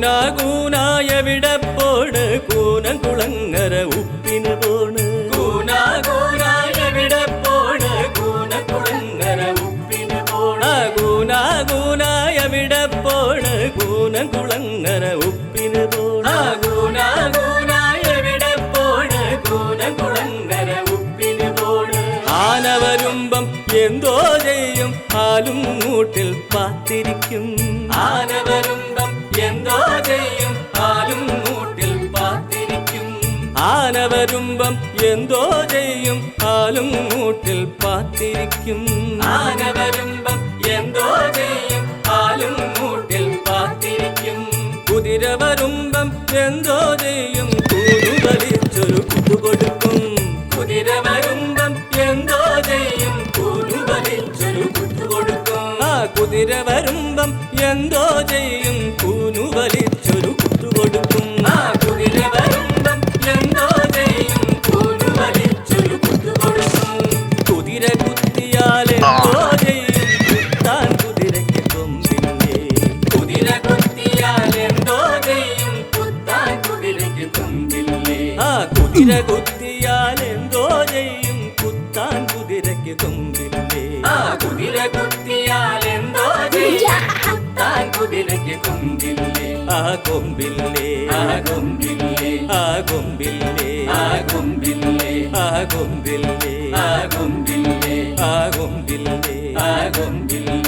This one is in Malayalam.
കൂനാ വിടപ്പോട് കൂനം കുളങ്ങര ഉപ്പിന് പോണ് കൂനാ വിടപ്പോട് കൂനം കുളങ്ങര ഉപ്പിന് പോണ കൂനാ വിടപ്പോട് കൂനം കുളങ്ങര ഉപ്പിന് പോണ കൂനാ വിടപ്പോട് കൂനം കുളങ്ങര ഉപ്പിന് പോണ് ആന വരുമ്പം എന്തോ ചെയ്യും ആലും മൂട്ടിൽ പാത്തിരിക്കും. ആന വരുമ്പം എന്തോ ചെയ്യും. ആലും മൂട്ടിൽ പാത്തിരിക്കും. ആന വരുമ്പം എന്തോ ചെയ്യും. ആലും മൂട്ടിൽ പാത്തിരിക്കും. കുതിര വരുമ്പം എന്തോ ചെയ്യും. കൂടു വലിച്ചൊരു കൊടുക്കും. കുതിര വരുമ്പം എന്തോ ചെയ്യും. കൂടു വലിച്ചൊരു കുത്തു കൊടുക്കും. ആ കുതിര വരുമ്പം എന്തോ ചെയ്യും. കൂനു വലിച്ചൊരു കുത്തു കൊടുക്കും. ആ കുതിര കുത്തിയാൽ എന്തോ ചെയ്യും. കുത്താൻ കുതിരയ്ക്ക് കൊമ്പില്ലേ ആ കുതിര കുത്തിയാൽ എന്തോ ചെയ്യും. കുത്താൻ കുതിരയ്ക്ക് തുമ്പില്ലേ? ആ കൊമ്പില്ലേ? ആ കൊമ്പില്ലേ? ആ കൊമ്പില്ലേ? ആ കൊമ്പില്ലേ? ആ കൊമ്പില്ലേ? ആ കൊമ്പില്ലേ? ആ കൊമ്പില്ലേ? ആ കൊമ്പില്ലേ?